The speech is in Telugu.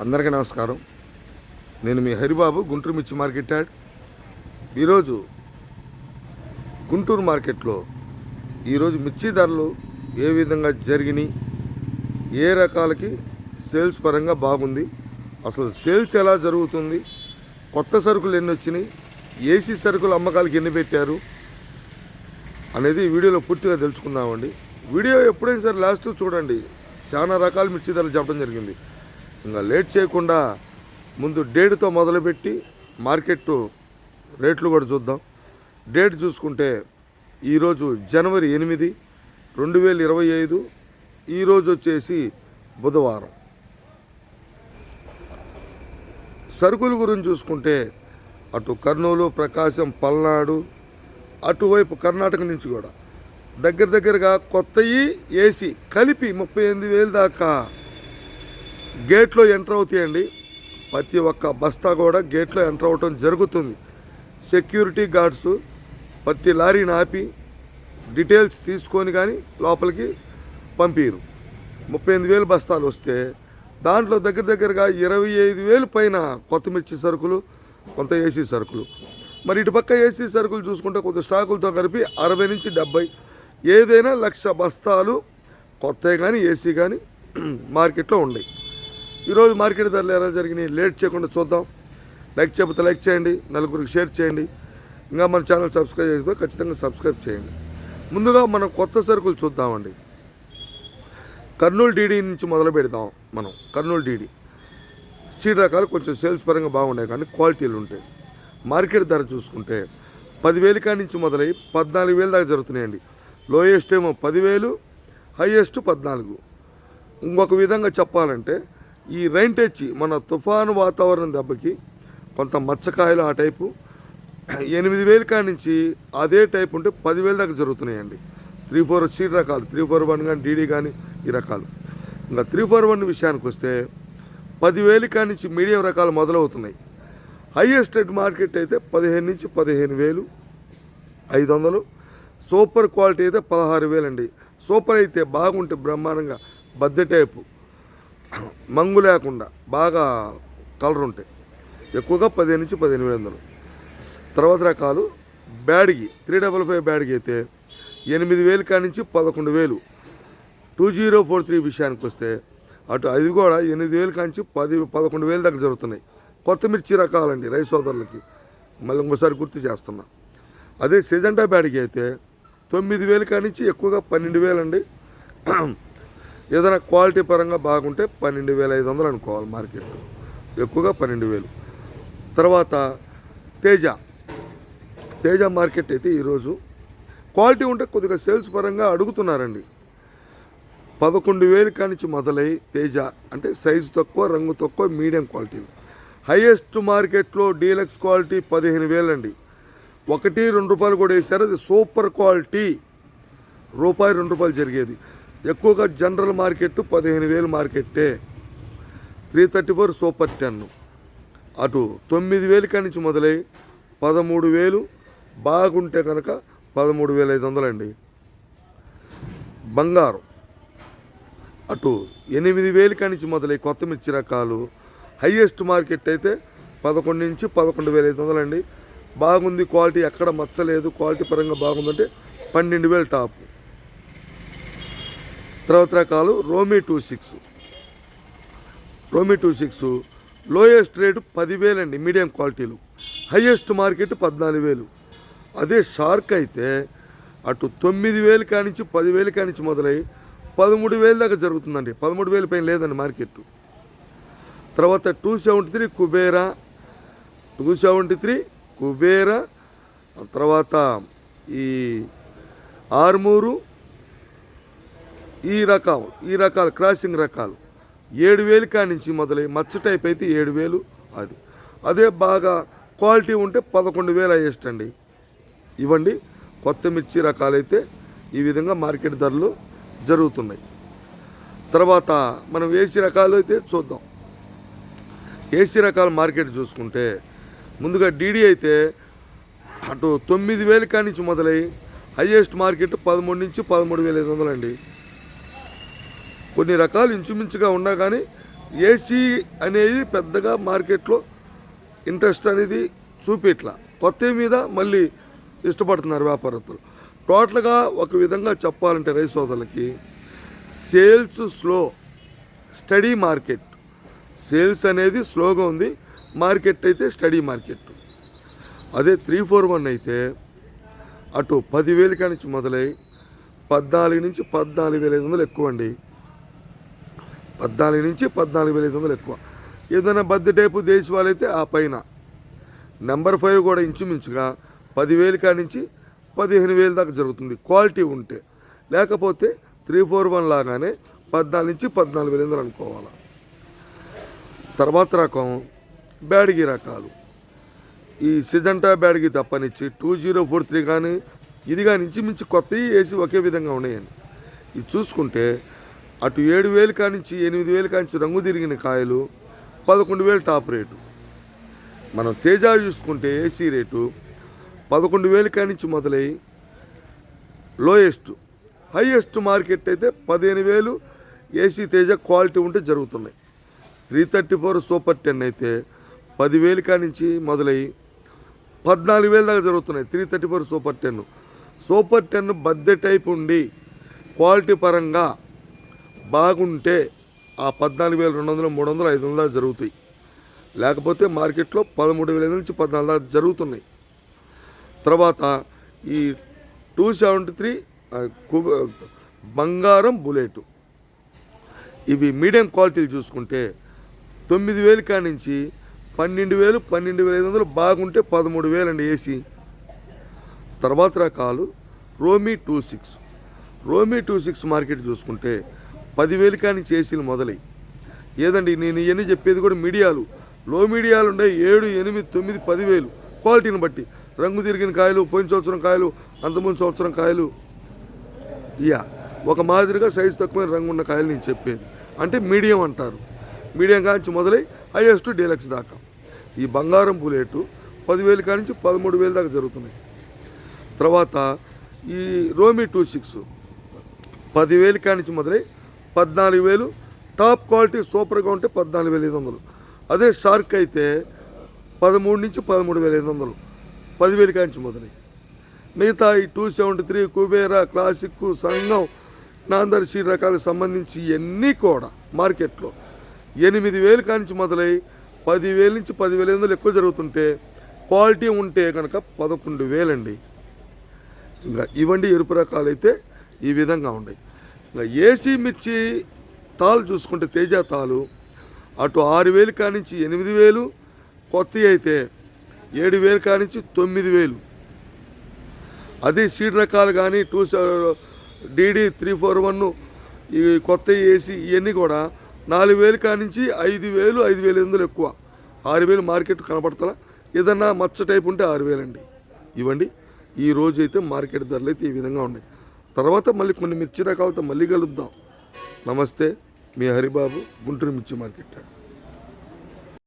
అందరికీ నమస్కారం. నేను మీ హరిబాబు గుంటూరు మిర్చి మార్కెట్ యాడ్. ఈరోజు గుంటూరు మార్కెట్లో ఈరోజు మిర్చి ధరలు ఏ విధంగా జరిగినాయి ఏ రకాలకి సేల్స్ పరంగా బాగుంది అసలు సేల్స్ ఎలా జరుగుతుంది కొత్త సరుకులు ఎన్ని వచ్చినాయి ఏసీ సరుకులు అమ్మకాలకి ఎన్ని పెట్టారు అనేది వీడియోలో పూర్తిగా తెలుసుకుందామండి. వీడియో ఎప్పుడైనా సరే లాస్ట్ చూడండి. చాలా రకాల మిర్చి ధరలు చెప్పడం జరిగింది. ఇంకా లేట్ చేయకుండా ముందు డేట్తో మొదలుపెట్టి మార్కెట్ రేట్లు కూడా చూద్దాం. డేట్ చూసుకుంటే ఈరోజు జనవరి ఎనిమిది రెండు వేల ఇరవై ఐదు ఈరోజు వచ్చేసి బుధవారం. సరుకుల గురించి చూసుకుంటే అటు కర్నూలు ప్రకాశం పల్నాడు అటువైపు కర్ణాటక నుంచి కూడా దగ్గర దగ్గరగా కొత్తవి ఏసీ కలిపి ముప్పై ఎనిమిది వేలు దాకా గేట్లో ఎంటర్ అవుతాయండి. ప్రతి ఒక్క బస్తా కూడా గేట్లో ఎంటర్ అవ్వటం జరుగుతుంది. సెక్యూరిటీ గార్డ్స్ ప్రతి లారీని ఆపి డీటెయిల్స్ తీసుకొని కానీ లోపలికి పంపిరు. ముప్పై ఎనిమిది వేలు బస్తాలు వస్తే దాంట్లో దగ్గర దగ్గరగా ఇరవై ఐదు వేలు పైన కొత్త మిర్చి సరుకులు కొంత ఏసీ సరుకులు. మరి ఇటు పక్క ఏసీ సరుకులు చూసుకుంటే కొంత స్టాకులతో కలిపి అరవై నుంచి డెబ్బై ఏదైనా లక్ష బస్తాలు కొత్తవి కానీ ఏసీ కానీ మార్కెట్లో ఉన్నాయి ఈరోజు మార్కెట్ ధరలు ఎలా జరిగినాయి? లేట్ చేయకుండా చూద్దాం. లైక్ చేయకపోతే లైక్ చేయండి. నలుగురికి షేర్ చేయండి. ఇంకా మన ఛానల్ సబ్స్క్రైబ్ చేస్తే ఖచ్చితంగా సబ్స్క్రైబ్ చేయండి. ముందుగా మనం కొత్త సరుకులు చూద్దామండి. కర్నూలు డీడీ నుంచి మొదలు పెడదాం మనం. కర్నూలు డీడీ. సీడ్ రకాలు కొంచెం సేల్స్ పరంగా బాగున్నాయి కానీ క్వాలిటీలు ఉంటాయి. మార్కెట్ ధర చూసుకుంటే పదివేలు కాడి నుంచి మొదలై పద్నాలుగు వేలు దాకా జరుగుతున్నాయండి. లోయెస్ట్ ఏమో పదివేలు హైయెస్ట్ పద్నాలుగు. ఇంకొక విధంగా చెప్పాలంటే ఈ రైన్ టచ్ మన తుఫాను వాతావరణం దెబ్బకి కొంత మచ్చకాయలు ఆ టైపు. ఎనిమిది వేలు కాడి నుంచి అదే టైప్ ఉంటే పదివేల దాకా జరుగుతున్నాయండి. త్రీ ఫోర్ సీడ్ రకాలు త్రీ ఫోర్ వన్ కానీ డీడీ కానీ ఈ రకాలు. ఇంకా త్రీ ఫోర్ వన్ విషయానికి వస్తే పదివేలు కాడి నుంచి మీడియం రకాలు మొదలవుతున్నాయి. హైయెస్ట్ రేట్ మార్కెట్ అయితే పదిహేను నుంచి పదిహేను వేలు ఐదు వందలు. సూపర్ క్వాలిటీ అయితే పదహారు వేలండి. సూపర్ అయితే బాగుంటే బ్రహ్మాండంగా బద్దె టైపు. మంగు లేకుండా బాగా కలర్ ఉంటాయి ఎక్కువగా పదిహేను నుంచి పదిహేను వేలు వందలు తర్వాత రకాలు Byadgi three double five Byadgi అయితే ఎనిమిది వేలు కాడి నుంచి పదకొండు వేలు. టూ జీరో ఫోర్ త్రీ విషయానికి వస్తే అటు అది కూడా ఎనిమిది వేలు కాడి నుంచి పది పదకొండు వేలు దగ్గర జరుగుతున్నాయి. కొత్త మిర్చి రకాలండి రైస్ సోదరులకి. మళ్ళీ ఇంకోసారి గుర్తు చేస్తున్నా. అదే సిజంటా బ్యాడ్కి అయితే తొమ్మిది వేలు కాడి నుంచి ఎక్కువగా పన్నెండు వేలండి. ఏదైనా క్వాలిటీ పరంగా బాగుంటే పన్నెండు వేల ఐదు వందలు అనుకోవాలి మార్కెట్. ఎక్కువగా పన్నెండు వేలు. తర్వాత తేజ. తేజ మార్కెట్ అయితే ఈరోజు క్వాలిటీ ఉంటే కొద్దిగా సేల్స్ పరంగా అడుగుతున్నారండి. పదకొండు వేలు కానించి మొదలై తేజ అంటే సైజు తక్కువ రంగు తక్కువ మీడియం క్వాలిటీ. హైయెస్ట్ మార్కెట్లో డీలక్స్ క్వాలిటీ పదిహేను వేలండి. ఒకటి రెండు రూపాయలు కూడా వేశారు. అది సూపర్ క్వాలిటీ. రూపాయి రెండు రూపాయలు జరిగేది. ఎక్కువగా జనరల్ మార్కెట్ పదిహేను వేలు మార్కెట్టే. Three thirty four super ten. అటు తొమ్మిది వేలు కాడి నుంచి మొదలై పదమూడు వేలు బాగుంటే కనుక పదమూడు వేల ఐదు వందలండి. బంగారం. అటు ఎనిమిది వేలు కాడి నుంచి మొదలై కొత్త మిర్చి రకాలు హయ్యెస్ట్ మార్కెట్ అయితే పదకొండు నుంచి పదకొండు వేల ఐదు వందలండి. బాగుంది క్వాలిటీ ఎక్కడ మచ్చలేదు క్వాలిటీ పరంగా బాగుందంటే పన్నెండు వేలు టాప్. తర్వాత రకాలు Romi two six. Romi two six lowest rate పదివేలండి medium క్వాలిటీలు. హయ్యెస్ట్ మార్కెట్ పద్నాలుగు వేలు. అదే షార్క్ అయితే అటు తొమ్మిది వేలు కానించి పదివేలు కానించి మొదలై పదమూడు వేలు దాకా జరుగుతుందండి. పదమూడు వేల పైన లేదండి మార్కెట్. తర్వాత two seventy three Kubera. Two seventy three Kubera. తర్వాత ఈ ఆర్మూరు ఈ రకం ఈ రకాలు క్రాసింగ్ రకాలు. ఏడు వేలు కానించి మొదలై మచ్చ టైప్ అయితే ఏడు వేలు అది. అదే బాగా క్వాలిటీ ఉంటే పదకొండు వేలు హైయెస్ట్ అండి ఇవ్వండి కొత్త మిర్చి రకాలైతే ఈ విధంగా మార్కెట్ ధరలు జరుగుతున్నాయి. తర్వాత మనం ఏసీ రకాలు అయితే చూద్దాం. ఏసీ రకాల మార్కెట్ చూసుకుంటే ముందుగా డీడీ అయితే అటు తొమ్మిది వేలు కానించి మొదలై హైయెస్ట్ మార్కెట్ పదమూడు నుంచి పదమూడు వేల ఐదు వందలండి. కొన్ని రకాలు ఇంచుమించుగా ఉన్నా కానీ ఏసీ అనేది పెద్దగా మార్కెట్లో ఇంట్రెస్ట్ అనేది చూపిట్లా. కొత్త మీద మళ్ళీ ఇష్టపడుతున్నారు వ్యాపారస్తులు టోటల్గా ఒక విధంగా చెప్పాలంటే రైస్ సోదరులకి sales slow steady market. Sales అనేది స్లోగా ఉంది మార్కెట్ అయితే స్టడీ మార్కెట్. అదే త్రీ ఫోర్ వన్ అయితే అటు పదివేలు కానించి మొదలై పద్నాలుగు నుంచి పద్నాలుగు వేల ఐదు వందలు ఎక్కువ అండి పద్నాలుగు నుంచి పద్నాలుగు వేల ఐదు వందలు ఎక్కువ. ఏదైనా బద్ద టైపు దేశవాళ్ళు అయితే ఆ పైన. నెంబర్ ఫైవ్ కూడా ఇంచుమించుగా పదివేలు కానించి పదిహేను వేలు దాకా జరుగుతుంది. క్వాలిటీ ఉంటే. లేకపోతే త్రీ ఫోర్ వన్ లాగానే పద్నాలుగు నుంచి పద్నాలుగు వేల వందలు అనుకోవాలి. తర్వాత రకం బ్యాడిగి రకాలు. ఈ సిజంటా బ్యాడ్గి తప్పనిచ్చి టూ జీరో ఫోర్ త్రీ కానీ ఇది కానీ ఇంచుమించు కొత్తవి వేసి ఒకే విధంగా ఉన్నాయండి ఇది చూసుకుంటే అటు ఏడు వేలు కానించి ఎనిమిది వేలు కానించి రంగు తిరిగిన కాయలు పదకొండు వేలు టాప్ రేటు. మనం తేజ చూసుకుంటే ఏసీ రేటు పదకొండు వేలు కానించి మొదలై లోయెస్ట్ హైయెస్ట్ మార్కెట్ అయితే పదిహేను వేలు ఏసీ తేజ క్వాలిటీ ఉంటే జరుగుతున్నాయి. Three thirty four super ten అయితే పదివేలు కానించి మొదలై పద్నాలుగు వేల దాకా జరుగుతున్నాయి. Three thirty four super ten. Super ten బద్దె type ఉండి క్వాలిటీ పరంగా బాగుంటే ఆ పద్నాలుగు వేల రెండు వందలు మూడు వందలు ఐదు వందలు దాకా జరుగుతాయి. లేకపోతే మార్కెట్లో పదమూడు వేల నుంచి పద్నాలుగు దాకా జరుగుతున్నాయి. తర్వాత ఈ టూ సెవెంటీ త్రీ బంగారం బుల్లెట్. ఇవి మీడియం క్వాలిటీలు చూసుకుంటే తొమ్మిది వేలు కానించి పన్నెండు వేలు పన్నెండు వేల ఐదు వందలు బాగుంటే పదమూడు వేలు అండి ఏసీ. తర్వాత రకాలు Romi two six. Romi two six market చూసుకుంటే పదివేలు కానీ చేసిన మొదలై. ఏదండి నేను ఇవన్నీ చెప్పేది కూడా మీడియాలు. లో మీడియాలు ఉండే ఏడు ఎనిమిది తొమ్మిది పదివేలు. క్వాలిటీని బట్టి. రంగు తిరిగిన కాయలు పోయిన సంవత్సరం కాయలు అంతమూడు సంవత్సరం కాయలు. ఇయా ఒక మాదిరిగా సైజు తక్కువైన రంగు ఉన్న కాయలు నేను చెప్పేది. అంటే మీడియం అంటారు. మీడియం కానించి మొదలై హైయెస్ట్ డీలక్స్ దాకా. ఈ బంగారం బుల్లెట్ పదివేలు కానించి పదమూడు వేలు దాకా జరుగుతున్నాయి. తర్వాత ఈ రోమీ టూ సిక్స్ పదివేలు కానించి మొదలై పద్నాలుగు వేలు. టాప్ క్వాలిటీ సూపర్గా ఉంటే పద్నాలుగు వేల ఐదు వందలు. అదే షార్క్ అయితే పదమూడు నుంచి పదమూడు వేల ఐదు వందలు. పదివేలు కానించి మొదలై. మిగతా ఈ two seventy three Kubera classic సంఘం నాందర్శి రకాలకు సంబంధించి ఇవన్నీ కూడా మార్కెట్లో ఎనిమిది వేలు కానించి మొదలై పదివేల నుంచి పదివేల ఐదు వందలు ఎక్కువ జరుగుతుంటే క్వాలిటీ ఉంటే కనుక పదకొండు వేలండి. ఇంకా ఇవండి ఎరుపు రకాలు అయితే ఈ విధంగా ఉన్నాయి ఏసీ మిర్చి తాలు చూసుకుంటే తేజ తాలు అటు ఆరు వేలు కానించి ఎనిమిది వేలు కొత్తవి అయితే ఏడు వేలు కానించి తొమ్మిది వేలు. అదే సీడ్ రకాలు కానీ two D D three four one ఈ కొత్త ఏసీ ఇవన్నీ కూడా నాలుగు వేలు కానించి ఐదు వేలు ఐదు వేలు ఎందులో ఎక్కువ. ఆరు వేలు మార్కెట్ కనపడతలా? ఏదన్నా మచ్చ టైప్ ఉంటే ఆరు వేలండి. ఇవ్వండి. ఈ రోజు అయితే మార్కెట్ ధరలు అయితే ఈ విధంగా ఉన్నాయి. తర్వాత మళ్ళీ కొన్ని మిర్చి రకాలతో మళ్ళీ కలుద్దాం. నమస్తే మీ హరిబాబు గుంటూరు మిర్చి మార్కెట్